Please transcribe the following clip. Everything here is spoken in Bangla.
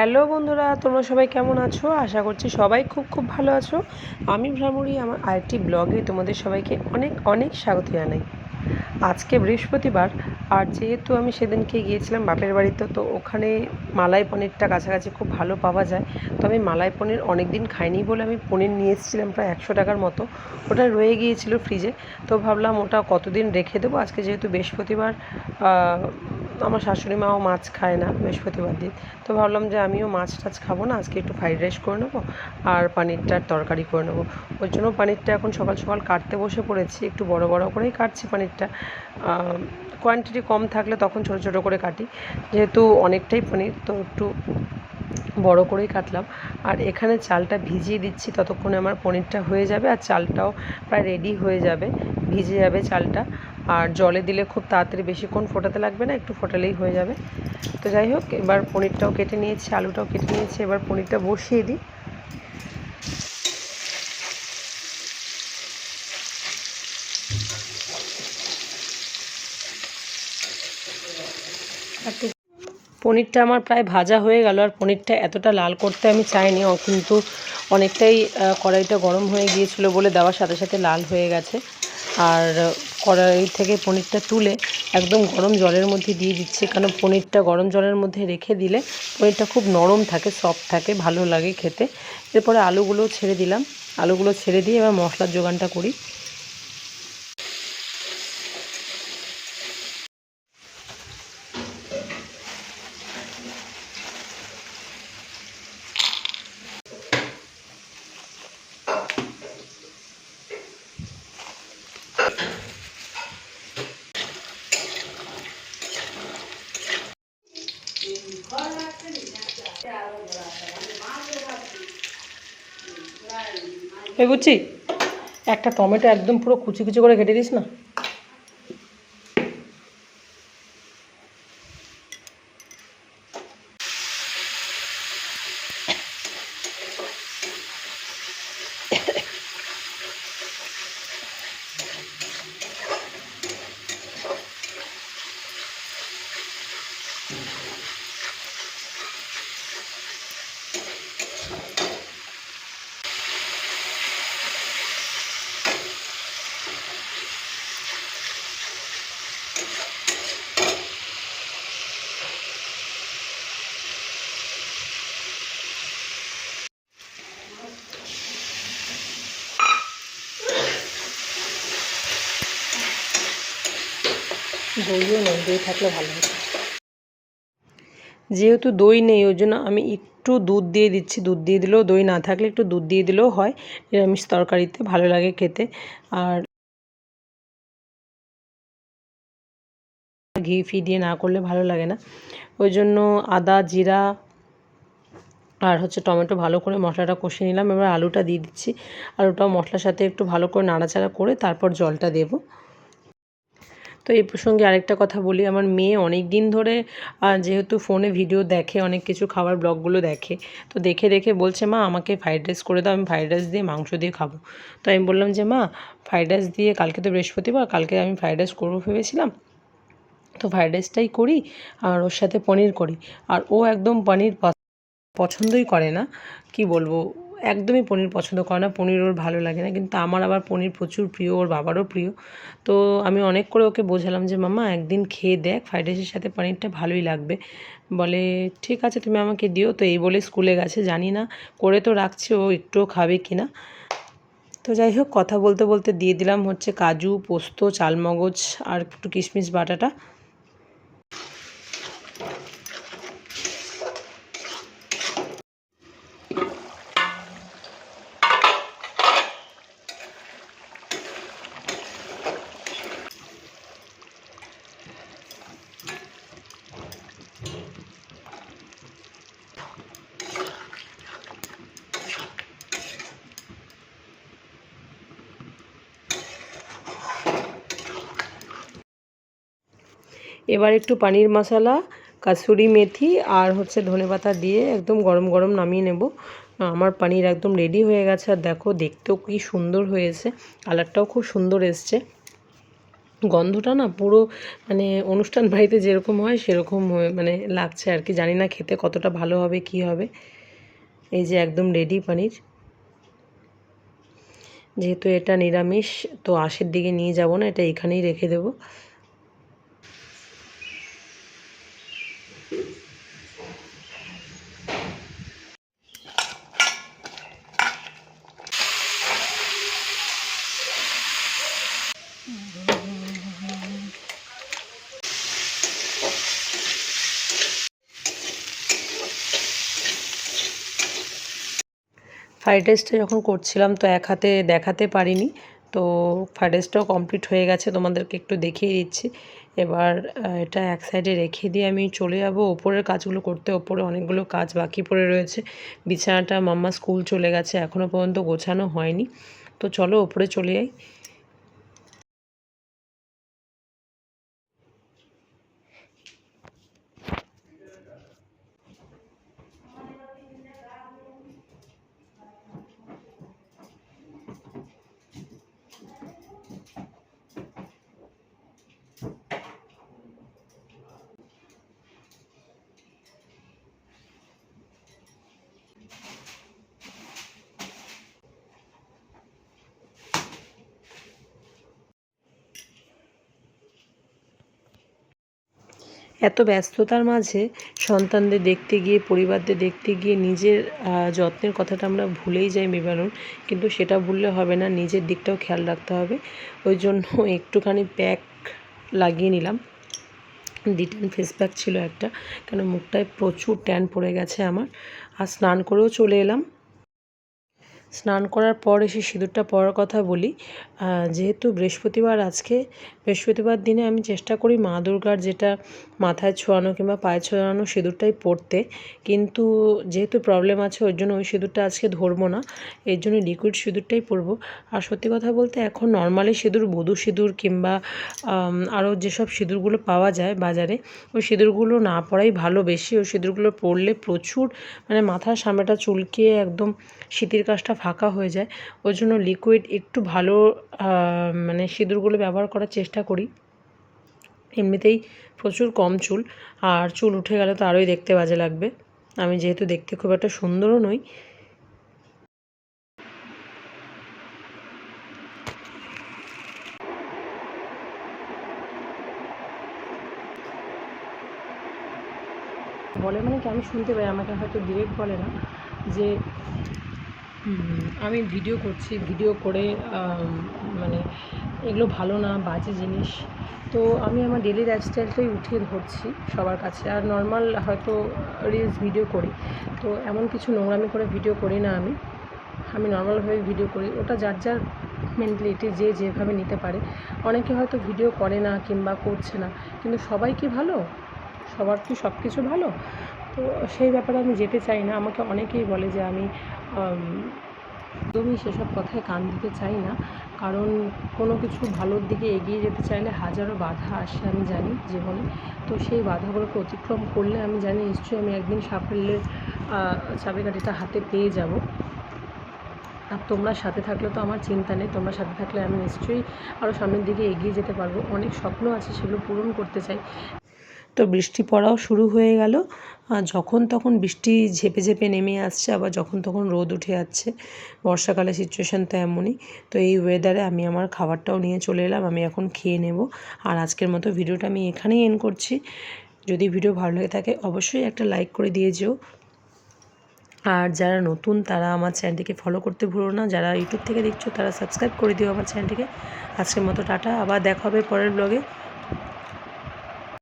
হ্যালো বন্ধুরা, তোমরা সবাই কেমন আছো? আশা করছি সবাই খুব খুব ভালো আছো। আমি ভ্রামরি, আমার আরেকটি ব্লগে তোমাদের সবাইকে অনেক অনেক স্বাগত জানাই। আজকে বৃহস্পতিবার, আর যেহেতু আমি সেদিনকে গিয়েছিলাম বাপের বাড়িতে, তো ওখানে মালাই পনিরটা কাছাকাছি খুব ভালো পাওয়া যায়। তো আমি মালাই পনির অনেক দিন খাইনি বলে আমি পনির নিয়ে এসেছিলাম প্রায় একশো টাকার মতো। ওটা রয়ে গিয়েছিল ফ্রিজে তো ভাবলাম ওটা কতদিন রেখে দেবো? আজকে যেহেতু বৃহস্পতিবার আমার শাশুড়ি মাও মাছ খায় না বৃহস্পতিবার দিন। তো ভাবলাম যে আমিও মাছ টাছ খাব না, আজকে একটু ফ্রাইড রাইস করে নেব আর পানিরটার তরকারি করে নেব। ওর জন্য পানিরটা এখন সকাল সকাল কাটতে বসে পড়েছি, একটু বড় বড় করেই কাটছি পানিরটা। কোয়ান্টিটি কম থাকলে তখন ছোট ছোট করে কাটি, যেহেতু অনেকটাই পনির, তো একটু বড় করেই কাটলাম। আর এখানে চালটা ভিজিয়ে দিচ্ছি, ততক্ষণে আমার পনিরটা হয়ে যাবে আর চালটাও প্রায় রেডি হয়ে যাবে, ভিজে যাবে চালটা। আর জলে দিলে খুব তাড়াতাড়ি বেশিক্ষণ ফোটাতে লাগবে না, একটু ফোটালেই হয়ে যাবে। তো যাই হোক, এবার পনিরটাও কেটে নিয়েছি, আলুটাও কেটে নিয়েছি, এবার পনিরটা বসিয়ে দিই। পনিরটা আমার প্রায় ভাজা হয়ে গেল আর পনিরটা এতটা লাল করতে আমি চাইনি কিন্তু অনেকটাই কড়াইটা গরম হয়ে গিয়েছিল বলে দেওয়ার সাথে সাথে লাল হয়ে গেছে। আর কড়াই থেকে পনিরটা তুলে একদম গরম জলের মধ্যে দিয়ে দিচ্ছি কারণ পনিরটা গরম জলের মধ্যে রেখে দিলে পনিরটা খুব নরম থাকে সফট থাকে, ভালো লাগে খেতে। এরপরে আলুগুলো ছেড়ে দিলাম। আলুগুলো ছেড়ে দিয়ে এবার মশলার জোগানটা করি। বুঝছি একটা টমেটো একদম পুরো কুচি কুচি করে কেটে দিস না? দইও নেই দই থাকলে ভালো হতো। যেহেতু দই নেই, ওই জন্য আমি একটু দুধ দিয়ে দিচ্ছি। দুধ দিয়ে দিলেও দই না থাকলে একটু দুধ দিয়ে দিলেও হয়। নিরামিষ তরকারিতে ভালো লাগে খেতে। আর ঘি ফি দিয়ে না করলে ভালো লাগে না। ওই জন্য আদা, জিরা আর হচ্ছে টমেটো ভালো করে মশলাটা কষিয়ে নিলাম। এবার আলুটা দিয়ে দিচ্ছি। আলুটা মশলার সাথে একটু ভালো করে নাড়াচাড়া করে তারপর জলটা দেবো। তো এই প্রসঙ্গে আরেকটা কথা বলি। আমার মেয়ে অনেক দিন ধরে যেহেতু ফোনে ভিডিও দেখে, অনেক কিছু খাবার ব্লগগুলো দেখে, তো দেখে দেখে বলছে, মা, আমাকে ফ্রাইড রাইস করে দাও, আমি ফ্রাইড রাইস দিয়ে মাংস দিয়ে খাব। তো আমি বললাম যে, মা, ফ্রাইড রাইস দিয়ে কালকে তো বৃহস্পতিবার, কালকে আমি ফ্রাইড রাইস করব ভেবেছিলাম। তো ফ্রাইড রাইসটাই করি আর ওর সাথে পনির করি। আর ও একদম পনির পছন্দই করে না। কি বলব? একদমই পনির পছন্দ করে না। পনির ওর ভালো লাগে না, কিন্তু আমার আবার পনির প্রচুর প্রিয়, ওর বাবারও প্রিয়। তো আমি অনেক করে ওকে বোঝালাম যে, মামা, একদিন খেয়ে দেখ ফ্রাইড রাইসের সাথে পনিরটা ভালোই লাগবে। বলে, ঠিক আছে, তুমি আমাকে দিও। তো এই বলে স্কুলে গেছে, জানি না, করে তো রাখছি, ও একটুও খাবে কি না। তো যাই হোক, কথা বলতে বলতে দিয়ে দিলাম হচ্ছে কাজু, পোস্ত, চালমগজ আর একটু কিশমিশ বাটাটা। এবার একটু পানির মশলা, কাসুরি মেথি আর হচ্ছে ধনে পাতা দিয়ে একদম গরম গরম নামিয়ে নেব। আমার পানির একদম রেডি হয়ে গেছে আর দেখো দেখতেও কি সুন্দর হয়েছে। কালারটাও খুব সুন্দর এসছে। গন্ধটা না পুরো মানে অনুষ্ঠান বাড়িতে যেরকম হয় সেরকম মানে লাগছে আর কি। জানি না খেতে কতটা ভালো হবে, কি হবে। এই যে একদম রেডি পনির। যেহেতু এটা নিরামিষ, তো আশের দিকে নিয়ে যাব না, এটা এখানেই রেখে দেবো। ফ্রাইড রাইসটা যখন করছিলাম, তো এক হাতে দেখাতে পারিনি। তো ফ্রাইড রাইসটাও কমপ্লিট হয়ে গেছে, তোমাদেরকে একটু দেখিয়ে দিচ্ছি। এবার এটা এক সাইডে রেখে দিয়ে আমি চলে যাব। ওপরের কাজগুলো করতে ওপরে অনেকগুলো কাজ বাকি পড়ে রয়েছে। বিছানাটা মাম্মা স্কুল চলে গেছে এখনও পর্যন্ত গোছানো হয়নি। তো চলো ওপরে চলে যাই। এত ব্যস্ততার মাঝে সন্তানদের দেখতে গিয়ে, পরিবারদের দেখতে গিয়ে নিজের যত্নের কথাটা আমরা ভুলেই যাই বিবরণ। কিন্তু সেটা ভুললে হবে না, নিজের দিকটাও খেয়াল রাখতে হবে। ওই জন্য একটুখানি প্যাক লাগিয়ে নিলাম। ডিটেন ফেস প্যাক ছিল একটা, কেন মুখটায় প্রচুর ট্যান পড়ে গেছে আমার। আর স্নান করেও চলে এলাম। স্নান করার পর এসে সিঁদুরটা পরার কথা বলি। যেহেতু বৃহস্পতিবার, আজকে বৃহস্পতিবার দিনে আমি চেষ্টা করি মা দুর্গার যেটা মাথায় ছোঁয়ানো কিংবা পায়ে ছোঁয়ানো সিঁদুরটাই পরতে কিন্তু যেহেতু প্রবলেম আছে, ওই জন্য ওই সিঁদুরটা আজকে ধরবো না। এর জন্য লিকুইড সিঁদুরটাই পরবো। আর সত্যি কথা বলতে, এখন নর্মালি সিঁদুর, বধূ সিঁদুর কিংবা আরও যেসব সিঁদুরগুলো পাওয়া যায় বাজারে, ওই সিঁদুরগুলো না পরাই ভালো বেশি। ওই সিঁদুরগুলো পরলে প্রচুর মানে মাথার সামনেটা চুলকিয়ে একদম শীতের কাজটা ফাঁকা হয়ে যায়। ওই জন্য লিকুইড একটু ভালো মানে সিঁদুরগুলো ব্যবহার করার চেষ্টা করি। এমনিতেই প্রচুর কম চুল, আর চুল উঠে গেলে তো আরোই দেখতে বাজে লাগবে। আমি যেহেতু দেখতে খুব একটা সুন্দরও নই। বলে মানে কি আমি শুনতে পাই, আমাকে হয়তো ডিরেক্ট বলে না, যে আমি ভিডিও করছি, ভিডিও করে মানে এগুলো ভালো না, বাজে জিনিস। তো আমি আমার ডেলি লাইফস্টাইলটাই উঠিয়ে ধরছি সবার কাছে। আর নর্মাল হয়তো রিলস ভিডিও করি। তো এমন কিছু নোংরামি করে ভিডিও করি না আমি। আমি নর্মালভাবে ভিডিও করি। ওটা যার যার মেন্টালিটি যে যেভাবে নিতে পারে। অনেকে হয়তো ভিডিও করে না কিংবা করছে না। কিন্তু সবাই কি ভালো? সবার কি সব কিছু ভালো? তো সেই ব্যাপারে আমি যেতে চাই না। আমাকে অনেকেই বলে যে আমি একদমই সেসব কথায় কান দিতে চাই না। কারণ কোনো কিছু ভালোর দিকে এগিয়ে যেতে চাইলে হাজারো বাধা আসে আমি জানি জীবনে। তো সেই বাধাগুলোকে অতিক্রম করলে আমি জানি নিশ্চয়ই আমি একদিন সাফল্যের চাবিকাঠিটা হাতে পেয়ে যাব। আর তোমরা সাথে থাকলে তো আমার চিন্তা নেই, তোমরা সাথে থাকলে আমি নিশ্চয়ই আরও সামনের দিকে এগিয়ে যেতে পারব। অনেক স্বপ্ন আছে সেগুলো পূরণ করতে চাই। তো বৃষ্টি পড়াও শুরু হয়ে গেল। আর যখন তখন বৃষ্টি ঝেপে ঝেপে নেমে আসছে, আবার যখন তখন রোদ উঠে যাচ্ছে। বর্ষাকালে সিচুয়েশান তো এমনই। তো এই ওয়েদারে আমি আমার খাবারটাও নিয়ে চলে এলাম, আমি এখন খেয়ে নেব। আর আজকের মতো ভিডিওটা আমি এখানেই এন্ড করছি। যদি ভিডিও ভালো লেগে থাকে, অবশ্যই একটা লাইক করে দিয়ে যেও। আর যারা নতুন, তারা আমার চ্যানেলটিকে ফলো করতে ভুলো না। যারা ইউটিউব থেকে দেখছ, তারা সাবস্ক্রাইব করে দিও আমার চ্যানেলটিকে আজকের মতো টাটা, আবার দেখা হবে পরের ব্লগে